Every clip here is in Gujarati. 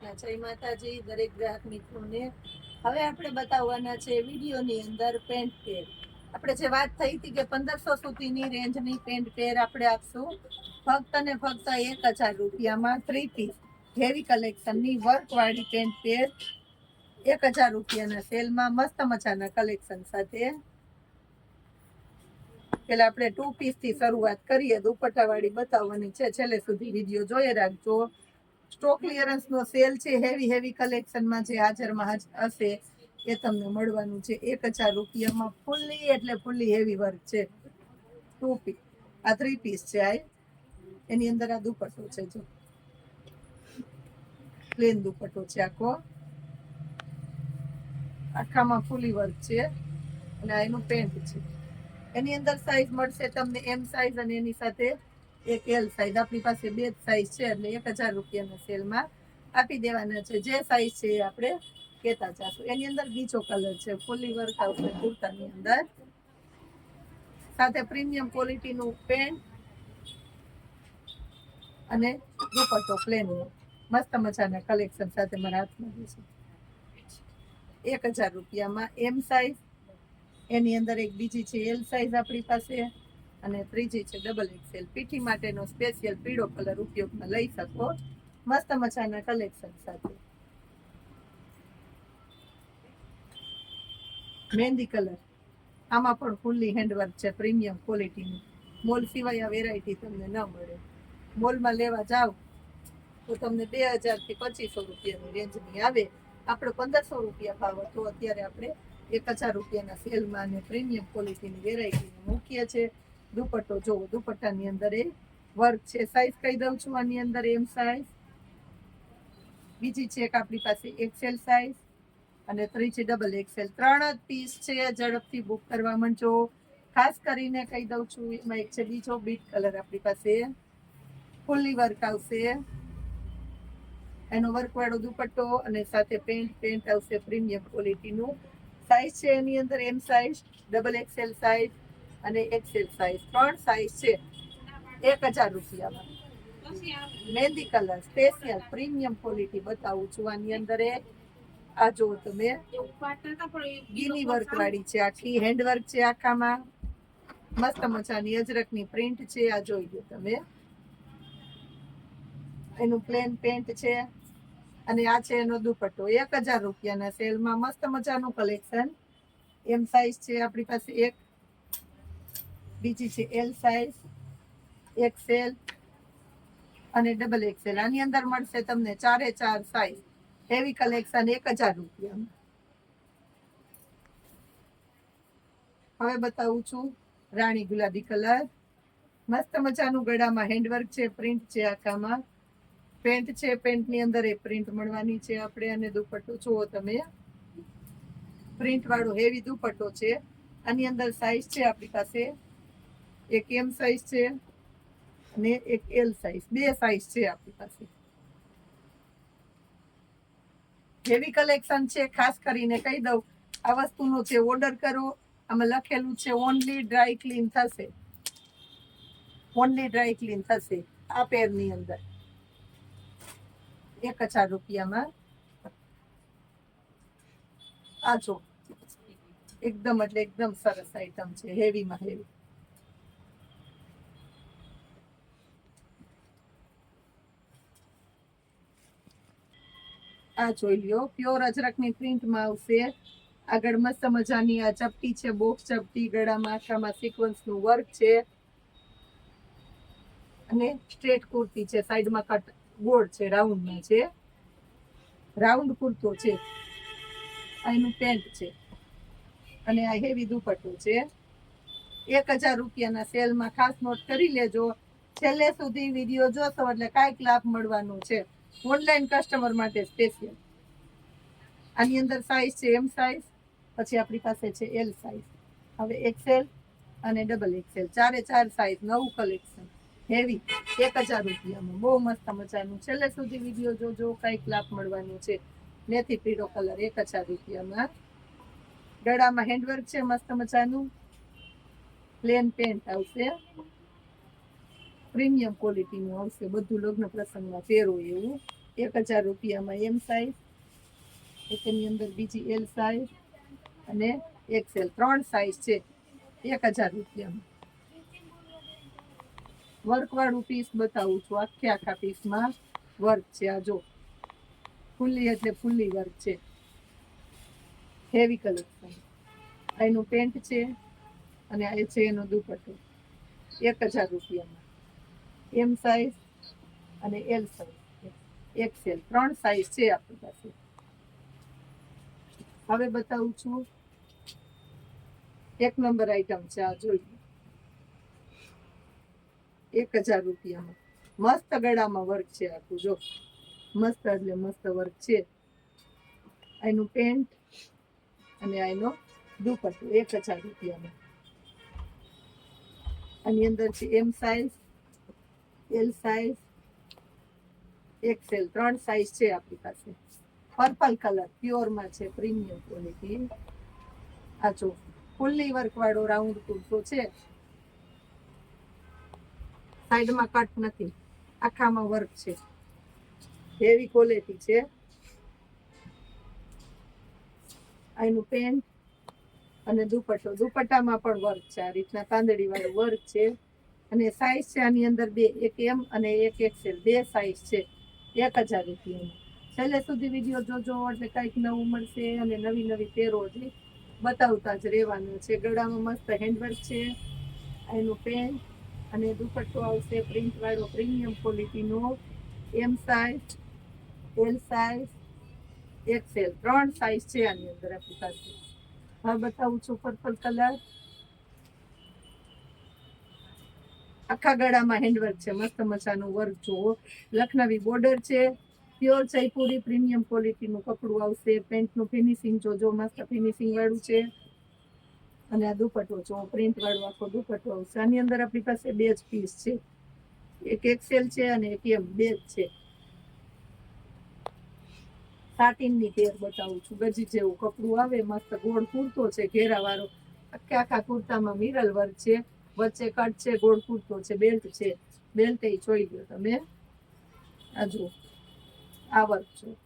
જય માતાજી દરેક ગ્રાહક મિત્રોને. હવે આપણે બતાવવાના છે વિડીયોની અંદર પેન્ટ પેર આપણે જે વાત થઈ હતી કે પંદરસો સુધીની રેન્જની પેન્ટ પેર આપણે આપશું. ફક્ત ને ફક્ત એક હજાર રૂપિયામાં થ્રી પીસ હેવી કલેક્શનની વર્કવાળી પેન્ટ પેર એક હજાર રૂપિયાના સેલમાં મસ્ત મજાના કલેક્શન સાથે. પેલા આપણે ટુ પીસથી શરૂઆત કરીએ. દુપટ્ટાવાળી બતાવવાની છે. છેલ્લે સુધી વીડિયો જોઈ રાખજો. સ્ટોક ક્લિયરન્સનો સેલ છે હેવી હેવી કલેક્શનમાં જે હાજરમાં હાજ- હશે, એ તમને મળવાનું છે. એક હજાર રૂપિયામાં ફૂલ્લી એટલે ફૂલ્લી હેવી વર્ક છે. ટુ પીસ આ થ્રી પીસ છે આ. એની અંદર આ દુપટ્ટો છે, જો. પ્લેન દુપટ્ટો છે આખો. આખામાં ફૂલી વર્ક છે. અને આ એનું પેન્ટ છે. એની અંદર સાઈઝ મળશે તમને એમ સાઈઝ અને એની સાથે એક એલ સાઈઝ આપણી પાસે બે જ સાઈઝ છે એટલે એક હજાર રૂપિયાના સેલમાં આપી દેવાના છે. જે સાઈઝ છે એ આપણે કહેતા જાશું. એની અંદર બીજો કલર છે ફૂલી વર્ક આવશે કુર્તાની અંદર. સાથે પ્રીમિયમ ક્વોલિટીનું પેન્ટ અને દુપટ્ટો પ્લેન મસ્ત મજાના કલેક્શન સાથે મારા હાથમાં છે. એક હજાર રૂપિયામાં એમ સાઈઝ એની અંદર એક બીજી છે એલ સાઈઝ આપણી પાસે. અને ત્રીજી છે ડબલ એક્સેલ પીઠી માટેનો સ્પેશિયલ પીળો કલર ઉપયોગમાં લઈ શકો. મસ્ત મજાના કલેક્શન સાથે. મહેંદી કલર આમાં પણ ફૂલ્લી હેન્ડવર્ક છે પ્રીમિયમ ક્વોલિટીનું મોલ સિવાય આ વેરાયટી તમને ન મળે. મોલમાં લેવા જાવ તો તમને બે હજારથી પચીસો રૂપિયાની રેન્જની આવે. આપણે પંદરસો રૂપિયા ભાવ હતો, અત્યારે આપણે એક હજાર રૂપિયાના સેલમાં અને પ્રીમિયમ ક્વોલિટીની વેરાયટી મૂકીએ છે દુપટ્ટો જોવો દુપટ્ટાની અંદર એ વર્ક છે. સાઈઝ કહી દઉં છું, આની અંદર એમ સાઈઝ બીજી છે એક આપણી પાસે એક્સેલ સાઈઝ અને ત્રીજી ડબલ એક્સેલ ત્રણ જ પીસ છે, ઝડપથી બુક કરવા માંડજો. ખાસ કરીને કહી દઉં છું, એમાં એક છે બીજો બીટ કલર આપણી પાસે. ફૂલ્લી વર્ક આવશે. એનો વર્કવાળો દુપટ્ટો અને સાથે પેન્ટ પેન્ટ આવશે પ્રીમિયમ ક્વોલિટીનું સાઈઝ છે એની અંદર M size double XL size અને એક્સેલ સાઈઝ ત્રણ સાઈઝ છે. એક હજાર રૂપિયામાં. મહેંદી કલર સ્પેશિયલ પ્રીમિયમ ક્વોલિટી બતાવું છું. આની અંદર આ જો તમે ગીની વર્ક વાળી છે આખી હેન્ડ વર્ક છે આખામાં. મસ્ત મજાની અજરકની પ્રિન્ટ છે, આ જોઈ લો તમે. એનું પ્લેન પેન્ટ છે. અને આ છે એનો દુપટ્ટો. એક હજાર રૂપિયાના સેલમાં મસ્ત મજાનું કલેક્શન એમ સાઈઝ છે, આપણી પાસે એક. બીજી છે એલ સાઈઝ એક્સેલ અને ડબલ એક્સેલ આની અંદર મળશે તમને ચારે ચાર સાઈઝ હેવી કલેક્શન એક હજાર રૂપિયામાં. હવે બતાવું છું રાણી ગુલાબી કલર. મસ્ત મજાનું ગળામાં હેન્ડવર્ક છે પ્રિન્ટ છે આખામાં. પેન્ટ છે પેન્ટની અંદર એ પ્રિન્ટ મળવાની છે આપણે અને દુપટ્ટો જુઓ તમે. પ્રિન્ટ વાળો હેવી દુપટ્ટો છે. આની અંદર સાઈઝ છે આપણી પાસે એક એમ સાઈઝ છે ને એક એલ સાઈઝ બે સાઈઝ છે આપણી પાસે. હેવી કલેક્શન છે, ખાસ કરીને કહી દઉં, આ વસ્તુનો છે ઓર્ડર કરો, આમાં લખેલું છે ઓનલી ડ્રાય ક્લીન થશે. ઓનલી ડ્રાય ક્લીન થશે, આ પેરની અંદર. એક હજાર રૂપિયામાં. આ જો. એકદમ એટલે એકદમ સરસ આઈટમ છે હેવીમાં હેવી આ જોઈ લ્યો. પ્યોર અજરકની પ્રિન્ટમાં આવશે. આગળ મસ્ત મજાની આ ચપટી છે બોક્સ ચપટી, ગળામાં આખામાં સિક્વન્સનું વર્ક છે. અને સ્ટ્રેટ કુર્તી છે, સાઈડમાં કટ ગોળ છે રાઉન્ડમાં છે. રાઉન્ડ કુર્તો છે. એનું પેન્ટ છે. અને આ હેવી દુપટ્ટો છે. એક હજાર રૂપિયાના સેલમાં ખાસ નોટ કરી લેજો. છેલ્લે સુધી વીડિયો જોશો એટલે કાંઈક લાભ મળવાનું છે. ઓનલાઈન કસ્ટમર માટે સ્પેશિયલ આની અંદર સાઈઝ છે એમ સાઈઝ પછી આપણી પાસે છે એલ સાઈઝ હવે એક્સેલ અને ડબલ એક્સેલ ચારે ચાર સાઈઝ નવું કલેક્શન હેવી એક હજાર રૂપિયામાં. બહુ મસ્ત મજાનું. છેલ્લે સુધી વીડિયો જોજો. કંઈક લાભ મળવાનું છે. મેથી પીળો કલર, એક હજાર રૂપિયામાં. ગળામાં હેન્ડવર્ક છે, મસ્ત મજાનું. પ્લેન પેન્ટ આવશે. પ્રીમિયમ ક્વોલિટીનું આવશે, બધું લગ્ન પ્રસંગમાં ફેરો એવું. એક હજાર રૂપિયામાં એમ સાઈઝ એકની અંદર બીજી એલ સાઈઝ અને એક્સેલ ત્રણ સાઈઝ છે, એક હજાર રૂપિયામાં. વર્કવાળું પીસ બતાવું છું, આખે આખા પીસમાં વર્ક છે આ જો. ફૂલ્લી એટલે ફૂલ્લી વર્ક છે. હેવી કલેક્શન એનું પેન્ટ છે અને આ છે એનો દુપટ્ટો. એક હજાર રૂપિયામાં. એમ સાઈઝ અને એલ સાઈઝ એક્સેલ ત્રણ સાઈઝ છે આપણી પાસે. હવે બતાવું છું. એક નંબર આઈટમ છે આ જોઈએ એક હજાર રૂપિયામાં મસ્ત ગળામાં વર્ક છે આખું, જો. મસ્ત એટલે મસ્ત વર્ક છે. એનું પેન્ટ અને એનો દુપટ્ટો. એક હજાર રૂપિયામાં આની અંદર છે M size L size XL ત્રણ સાઈઝ છે આપણી પાસે. પર્પલ કલર પ્યોરમાં છે પ્રીમિયમ ક્વોલિટી આ જો ફૂલ્લી વર્ક વાળો રાઉન્ડ કુર્તો છે. સાઈડમાં કટ નથી. આખામાં વર્ક છે. હેવી ક્વોલિટી છે. આનું પેન્ટ અને દુપટ્ટો. દુપટ્ટામાં પણ વર્ક છે. આ રીતના તાંદડી વાળું વર્ક છે. અને સાઈઝ છે આની અંદર બે, એક એમ અને એક એક્સેલ બે સાઈઝ છે, એક હજાર રૂપિયાની. છેલ્લે સુધી વીડિયો જોજો, એટલે કંઈક નવું મળશે અને નવી નવી પહેરો છે બતાવતા જ રહેવાનું છે. ગળામાં મસ્ત હેન્ડવર્ક છે, એનું પેન્ટ અને દુપટ્ટો આવશે પ્રિન્ટ વાળો premium ક્વોલિટીનો M size L size XL ત્રણ સાઈઝ છે આની અંદર આપણી પાસે. હવે બતાવું છું પર્પલ કલર આખા ગળામાં હેન્ડવર્ક છે. મસ્ત મજાનું વર્ક જુઓ. લખનવી બોર્ડર છે. પ્યોર જયપુરી પ્રીમિયમ ક્વોલિટીનું કપડું આવશે. પેન્ટનું ફિનિશિંગ જોજો મસ્ત ફિનિશિંગ વાળું છે. અને આ દુપટ્ટો જો પ્રિન્ટ વાળો આખો દુપટ્ટો આવશે. આની અંદર આપણી પાસે બે જ પીસ છે. એક એક્સેલ છે અને એક એમ બે જ છે. સાટીનની પેર બતાવું છું. ગજી જેવું કપડું આવે. મસ્ત ગોળ કુર્તો છે. ઘેરા વાળો આખા આખા કુર્તામાં મિરલ વર્ક છે. વચ્ચે કટ છે, ગોળ કુર્તો છે બેલ્ટ છે બેલ્ટ એ જોઈ ગયો તમે. આ જુઓ, આ વર્ક છે.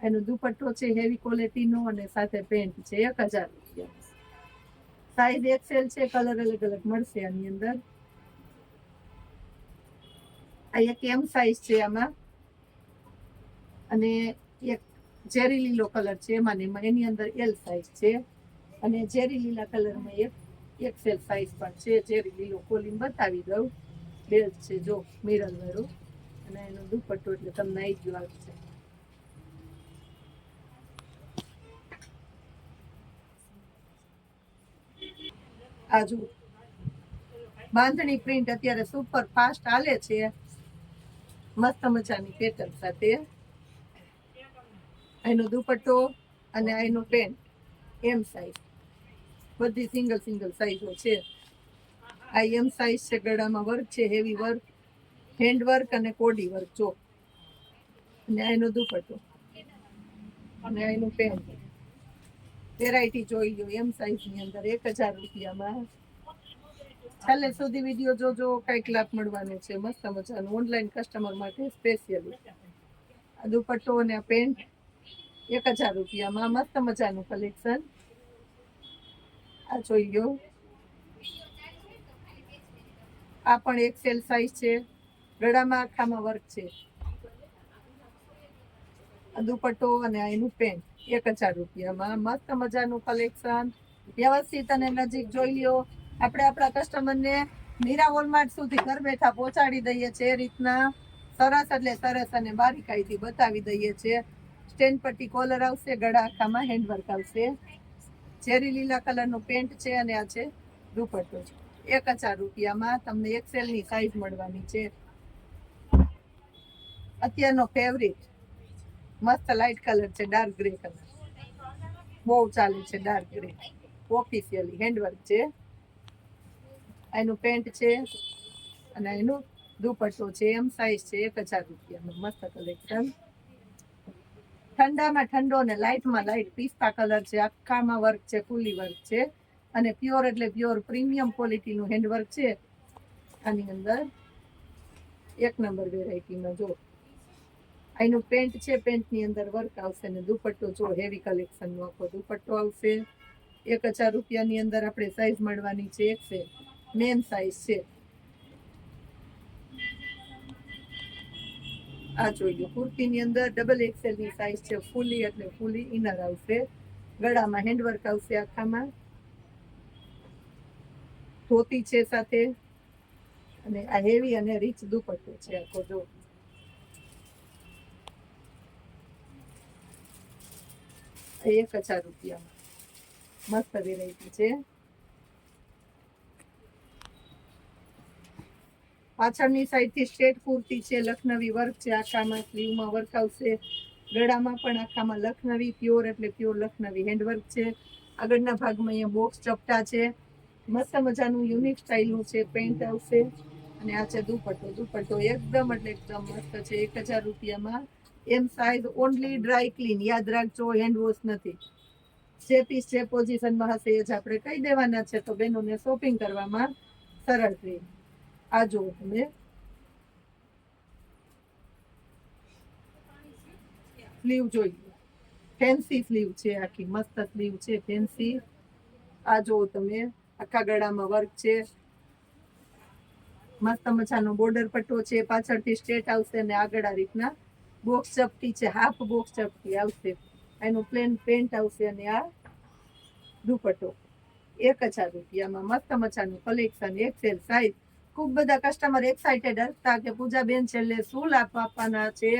એનો દુપટ્ટો છે હેવી ક્વોલિટીનો અને સાથે પેન્ટ છે, એક હજાર રૂપિયા. સાઈઝ એક્સેલ છે કલર અલગ અલગ મળશે આની અંદર. આ એક એમ સાઈઝ છે આમાં. અને એક ઝેરી લીલો કલર છે, એમાં એમાં એની અંદર એલ સાઈઝ છે. અને ઝેરી લીલા કલરમાં એક એક્સેલ સાઇઝ પણ છે ઝેરી લીલો કોલિંગ બતાવી દઉં. બેલ્ટ છે, જો મિરર વાળું. અને એનું દુપટ્ટો એટલે તમને આઈડિયો આવશે આ જુઓ બાંધણી પ્રિન્ટ અત્યારે સુપર ફાસ્ટ હાલે છે. મસ્ત મજાની પેટર્ન સાથે. એનો દુપટ્ટો અને એનો પેન્ટ એમ સાઈઝ બધી સિંગલ સિંગલ સાઈઝો છે. આ એમ સાઈઝ છે, ગળામાં વર્ક છે હેવી વર્ક હેન્ડ વર્ક અને કોડી વર્ક જો. અને એનો દુપટ્ટો. અને એનું પેન્ટ વેરાયટી જોઈ લો એમ સાઈઝની અંદર એક હજાર રૂપિયામાં. છેલ્લે સુધી વીડિયો જોજો, કંઈક લાભ મળવાનો છે. મસ્ત મજાનું ઓનલાઈન કસ્ટમર માટે સ્પેશિયલી આ દુપટ્ટો અને આ પેન્ટ એક હજાર રૂપિયામાં, મસ્ત મજાનું કલેક્શન આ જોઈ ગયો. આ પણ એક્સેલ સાઈઝ છે. ગળામાં આખામાં વર્ક છે. દુપટ્ટો અને એનું પેન્ટ એક હજાર રૂપિયામાં. મસ્ત મજાનું કલેક્શન વ્યવસ્થિત અને નજીક જોઈ લ્યો. આપણે આપણા કસ્ટમરને મીરા વોલમાર્ટ સુધી ઘર બેઠા પહોંચાડી દઈએ છીએ એ રીતના. સરસ એટલે સરસ અને બારીકાઈથી બતાવી દઈએ છીએ. સ્ટેન્ડ પટ્ટી કોલર આવશે, ગળા આખામાં હેન્ડવર્ક આવશે. ચેરી લીલા કલરનું પેન્ટ છે અને આ છે દુપટ્ટો છે. એક હજાર રૂપિયામાં તમને એક્સેલની સાઈઝ મળવાની છે. અત્યારનો ફેવરિટ મસ્ત લાઇટ કલર છે ડાર્ક ગ્રે કલર બહુ ચાલે છે ડાર્ક ગ્રે ઓફિશિયલી હેન્ડવર્ક છે. એનું પેન્ટ છે અને એનું દુપટ્ટો છે. એમ સાઈઝ છે. એક હજાર રૂપિયાનું મસ્ત કલેક્શન ઠંડામાં ઠંડો અને લાઇટમાં લાઇટ. પિસ્તા કલર છે આખામાં વર્ક છે, ફૂલી વર્ક છે. અને પ્યોર એટલે પ્યોર પ્રીમિયમ ક્વોલિટીનું હેન્ડવર્ક છે. આની અંદર એક નંબર વેરાયટીમાં જો. એનું પેન્ટ છે, પેન્ટની અંદર વર્ક આવશે ને દુપટ્ટો જો હેવી કલેક્શનનો આખો દુપટ્ટો આવશે. એક હજાર રૂપિયાની અંદર આપણે સાઇઝ મળવાની છે, એક છે. મેન સાઇઝ છે. આ જોઈ કુર્તીની અંદર ડબલ એક્સેલની સાઈઝ છે, ફૂલી એટલે ફૂલી ઇનર આવશે. ગળામાં હેન્ડવર્ક આવશે આખામાં. ધોતી છે સાથે. અને આ હેવી અને રીચ દુપટ્ટો છે આખો, જો. એક હજાર રૂપિયામાં. મસ્ત વેરાયટી છે. પાછળની સાઈડથી સ્ટેટ કુર્તી છે, લખનવી વર્ક છે, આખામાં સ્લીવમાં વર્ક આવશે ગળામાં પણ આખામાં લખનવી પ્યોર એટલે પ્યોર લખનવી હેન્ડવર્ક છે. આગળના ભાગમાં અહીંયા બોક્સ ચપટા છે. મસ્ત મજાનું યુનિક સ્ટાઇલનું છે પેન્ટ આવશે અને આ છે દુપટ્ટો. દુપટ્ટો એકદમ એટલે એકદમ મસ્ત છે. એક હજાર રૂપિયામાં. M size only dry clean યાદ રાખજો હેન્ડ વોશ નથી. જે પીસ જે પોઝિશનમાં હશે એ જ આપણે કહી દેવાના છે. તો બહેનોને શોપિંગ કરવામાં સરળ રહે. આ જો તમે. સ્લીવ જોઈ ફેન્સી સ્લીવ છે આખી, મસ્ત સ્લીવ છે ફેન્સી આ જો તમે, આખા ગળામાં વર્ક છે. મસ્ત મજાનો બોર્ડર પટ્ટો છે, પાછળથી સ્ટ્રેટ આવશે અને આગળ આ રીતના બોક્સ ચપટી છે હાફ બોક્સ ચપટી આવશે. એનું પ્લેન પેન્ટ આવશે અને આ દુપટ્ટો. એક હજાર રૂપિયામાં મસ્ત મજાનું કલેક્શન એક્સેલ સાઈઝ ખૂબ બધા કસ્ટમર એક્સાઇટેડ હતા કે પૂજાબેન છેલ્લે શું લાભ આપવાના છે.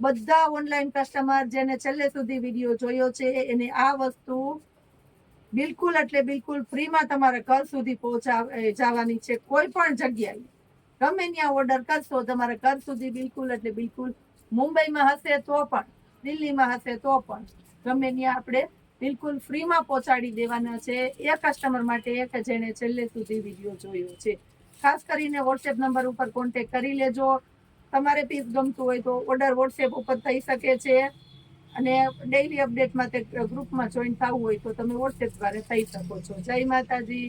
બધા ઓનલાઈન કસ્ટમર જેને છેલ્લે સુધી વીડિયો જોયો છે, એને આ વસ્તુ બિલકુલ એટલે બિલકુલ ફ્રીમાં તમારે ઘર સુધી પહોંચાવ જવાની છે કોઈ પણ જગ્યાએ. ગમે ત્યાં ઓર્ડર કરશો, તમારે ઘર સુધી બિલકુલ એટલે બિલકુલ મુંબઈમાં હશે તો પણ, દિલ્હીમાં હશે તો પણ. ગમે ત્યાં આપણે બિલકુલ ફ્રીમાં પહોંચાડી દેવાના છે, એ કસ્ટમર માટે એક જેણે છેલ્લે સુધી વીડિયો જોયો છે. ખાસ કરીને વોટ્સએપ નંબર ઉપર કોન્ટેક કરી લેજો. તમારે પીસ ગમતું હોય તો ઓર્ડર વોટ્સએપ ઉપર થઈ શકે છે. અને ડેઇલી અપડેટ માટે ગ્રુપમાં જોઈન થવું હોય તો તમે વોટ્સએપ દ્વારા થઈ શકો છો. જય માતાજી.